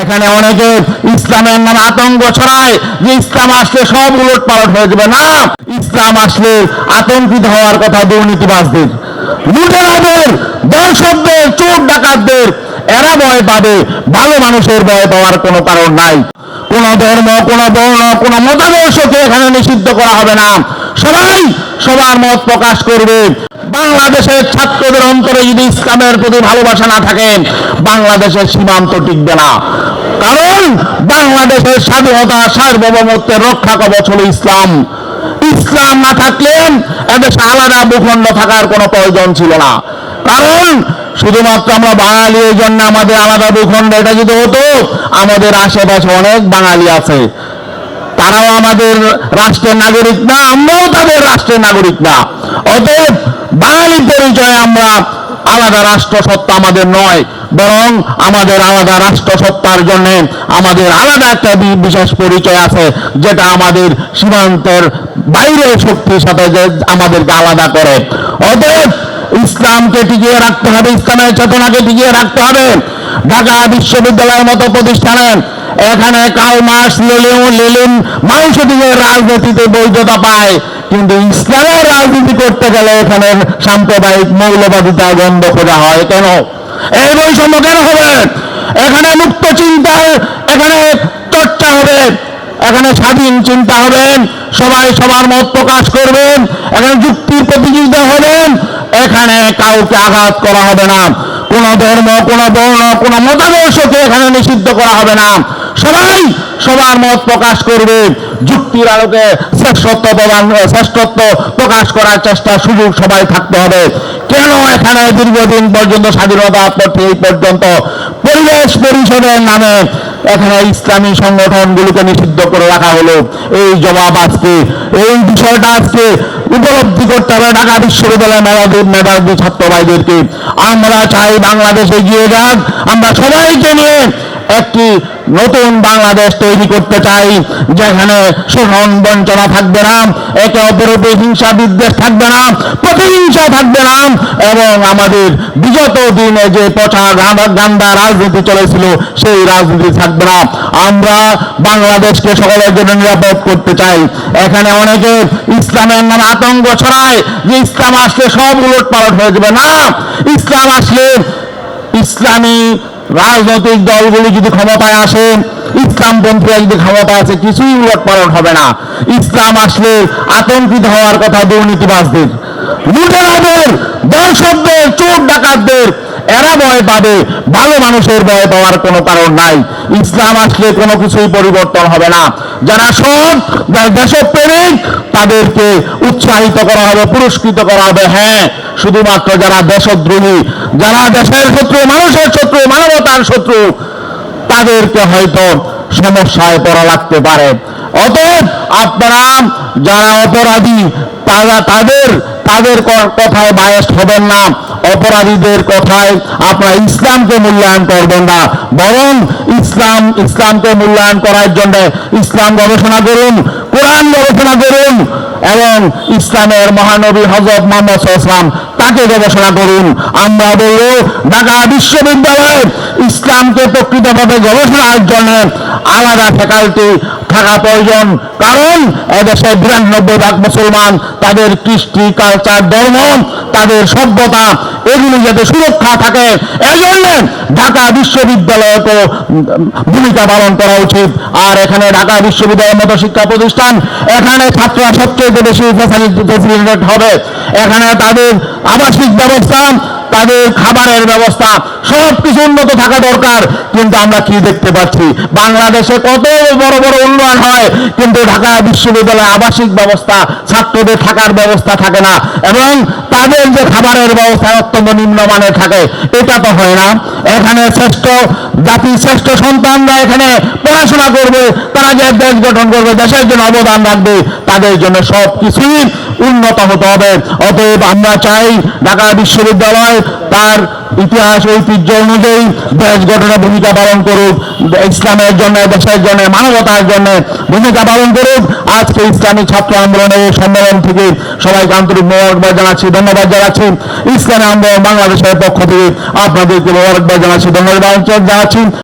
এখানে অনেকে ইসলামের নামে আতঙ্ক ছড়ায় যে ইসলাম আসলে সব উলট পালট হয়ে যাবে। না, ইসলাম আসলে আতঙ্কিত হওয়ার কথা দুর্নীতিবাজদের, লুটেরাদের, দর্শকদের চোর ডাকাতদের এরা ভয় পাবে, ভালো মানুষের ভয় পাওয়ার কোনো কারণ নাই। কোন ধর্ম, কোন বর্ণ, কোন মতাদর্শকে এখানে নিষিদ্ধ করা হবে না। সবাই সবার মত প্রকাশ করবে বাংলাদেশের ছাত্রদের অন্তরে যদি ইসলামের প্রতি ভালোবাসা না থাকে বাংলাদেশের সীমান্ত টিকবে না। কারণ বাংলাদেশের স্বাধীনতা, সার্বভৌমত্বের রক্ষা কবচ হল ইসলাম। ইসলাম না থাকলে এদেশে আলাদা ভূখণ্ড থাকার কোনো প্রয়োজন ছিল না। কারণ শুধুমাত্র আমরা বাঙালি, এই জন্য আমাদের আলাদা ভূখণ্ড, এটা যদি হতো, আমাদের আশেপাশে অনেক বাঙালি আছে। তারাও আমাদের রাষ্ট্রের নাগরিক না, আমরাও তাদের রাষ্ট্রের নাগরিক না। অতএব বাঙালি পরিচয়ে আমরা আলাদা রাষ্ট্র সত্তা আমাদের নয়, বরং আমাদের আলাদা রাষ্ট্র সত্তার জন্য আমাদের আলাদা একটা বিশেষ পরিচয় আছে, যেটা আমাদের সীমান্তের বাইরের শক্তির সাথে আমাদেরকে আলাদা করে। অতএব ইসলামকে টিকিয়ে রাখতে হবে, ইসলামের চেতনাকে টিকিয়ে রাখতে হবে। ঢাকা বিশ্ববিদ্যালয়ের মতো প্রতিষ্ঠানে এখানে কাল মাস লেলেও লেলিন মাংসদিকের রাজনীতিতে বৈধতা পায়। কিন্তু ইসলামের রাজনীতি করতে গেলে এখানে সাম্প্রদায়িক মৌলবাদিতা গন্ধ খোঁজা হয় কেন? এই বৈষম্য কেন হবে? এখানে মুক্ত চিন্তার এখানে চর্চা হবে, এখানে স্বাধীন চিন্তা হবেন সবাই সবার মত প্রকাশ করবেন এখানে যুক্তির প্রতিযোগিতা হবেন এখানে কাউকে আঘাত করা হবে না। কোন ধর্ম, কোন বর্ণ, কোন মতাদর্শকে এখানে নিষিদ্ধ করা হবে না। সবাই সবার মত প্রকাশ করবে। যুক্তির আলোকে শ্রেষ্ঠত্ব প্রদান শ্রেষ্ঠত্ব প্রকাশ করার চেষ্টা সুযোগ সবাই থাকতে হবে। কেন এখানে দীর্ঘদিন পর্যন্ত স্বাধীনতা পথে এই পর্যন্ত পরিবেশ পরিষদের নামে এখানে ইসলামী সংগঠনগুলোকে নিষিদ্ধ করে রাখা হলো? এই জবাব আজকে, এই বিষয়টা আজকে উপলব্ধি করতে হবে ঢাকা বিশ্ববিদ্যালয়ের মেধাবী মেধাবী ছাত্র ভাইদেরকে আমরা চাই বাংলাদেশে এগিয়ে যাক। আমরা সবাইকে নিয়ে একটি নতুন বাংলাদেশ তৈরি করতে চাই, যেখানে শোষণ বঞ্চনা থাকবে না, একে অপরের হিংসা বিদ্বেষ থাকবে না প্রতিহিংসা থাকবে না, এবং আমাদের বিগত দিনে যে পচা গান্দা রাজনীতি চলেছিল, সেই রাজনীতি থাকবে না। আমরা বাংলাদেশকে সকলের জন্য নিরাপদ করতে চাই। এখানে অনেকে ইসলামের নামে আতঙ্ক ছড়ায় যে ইসলাম আসলে সব উলট পালট হয়ে যাবে। না, ইসলাম আসলে ইসলামী রাজনৈতিক দলগুলি যদি ক্ষমতায় আসে ইসলামপন্থীরা যদি ক্ষমতা আছে কিছুই উলট পালট হবে না। ইসলাম আসলে আতঙ্কিত হওয়ার কথা দুর্নীতিবাজদের, লুটেরাদের, দর্শকদের, চোর ডাকাতদের এরা ভয় পাবে, ভালো মানুষের ভয় পাওয়ার কোনো কারণ নাই। ইসলাম আসলে কোনো কিছুই পরিবর্তন হবে না। যারা সৎ, যারা দেশপ্রেমিক, তাদেরকে উৎসাহিত করা হবে, পুরস্কৃত করা হবে। হ্যাঁ শুধুমাত্র যারা দেশদ্রোহী, যারা দেশের শত্রু, মানুষের শত্রু, মানবতার শত্রু, তাদেরকে হয়তো সমস্যায় পড়া লাগতে পারে। অতএব আপনারা যারা অপরাধী, তারা তাদের তাদের কথায় বায়াস হবেন না। অপরাধীদের কথায় আপনারা ইসলামকে মূল্যায়ন করবেন না। বরং ইসলাম, ইসলামকে মূল্যায়ন করার জন্য ইসলাম গবেষণা করুন, কোরআন গবেষণা করুন এবং ইসলামের মহানবী হজরত মোহাম্মদ ইসলাম তাকে গবেষণা করুন। আমরা বলব, ঢাকা বিশ্ববিদ্যালয়ে ইসলামকে প্রকৃতভাবে গবেষণার জন্য আলাদা ফ্যাকাল্টি থাকা প্রয়োজন। কারণ এদেশে বিরানব্বই ভাগ মুসলমান, তাদের কৃষ্টি, কালচার, ধর্ম, তাদের সভ্যতা এগুলি যাতে সুরক্ষা থাকে এই জন্য ঢাকা বিশ্ববিদ্যালয়কে ভূমিকা পালন করা উচিত। আর এখানে ঢাকা বিশ্ববিদ্যালয়ের মতো শিক্ষা প্রতিষ্ঠান, এখানে ছাত্ররা সবচেয়ে বেশি ফেসিলিটেড হবে। এখানে তাদের আবাসিক ব্যবস্থা, তাদের খাবারের ব্যবস্থা সব কিছু উন্নত থাকা দরকার। কিন্তু আমরা কি দেখতে পাচ্ছি? বাংলাদেশে কত বড় বড় উন্নয়ন হয়, কিন্তু ঢাকা বিশ্ববিদ্যালয়ে আবাসিক ব্যবস্থা, ছাত্রদের থাকার ব্যবস্থা থাকে না। এবং তাদের যে খাবারের ব্যবস্থা অত্যন্ত নিম্নমানের থাকে, এটা তো হয় না। এখানে শ্রেষ্ঠ জাতির শ্রেষ্ঠ সন্তানরা এখানে পড়াশোনা করবে, তারা যে দেশ গঠন করবে, দেশের জন্য অবদান রাখবে, তাদের জন্য সব কিছুই উন্নত হতে হবে। অতএব আমরা চাই ঢাকা বিশ্ববিদ্যালয় তার ইতিহাস ঐতিহ্য অনুযায়ী দেশ গঠনে ভূমিকা পালন করুক, ইসলামের জন্য, দেশের জন্য, মানবতার জন্য ভূমিকা পালন করুক। আজকে ইসলামী ছাত্র আন্দোলনের সম্মেলন থেকে সবাইকে আন্তরিক মোবারকবাদ জানাচ্ছি, ধন্যবাদ জানাচ্ছি। ইসলামী আন্দোলন বাংলাদেশের পক্ষ থেকে আপনাদেরকে মোবারকবাদ জানাচ্ছি, ধন্যবাদ জানাচ্ছি।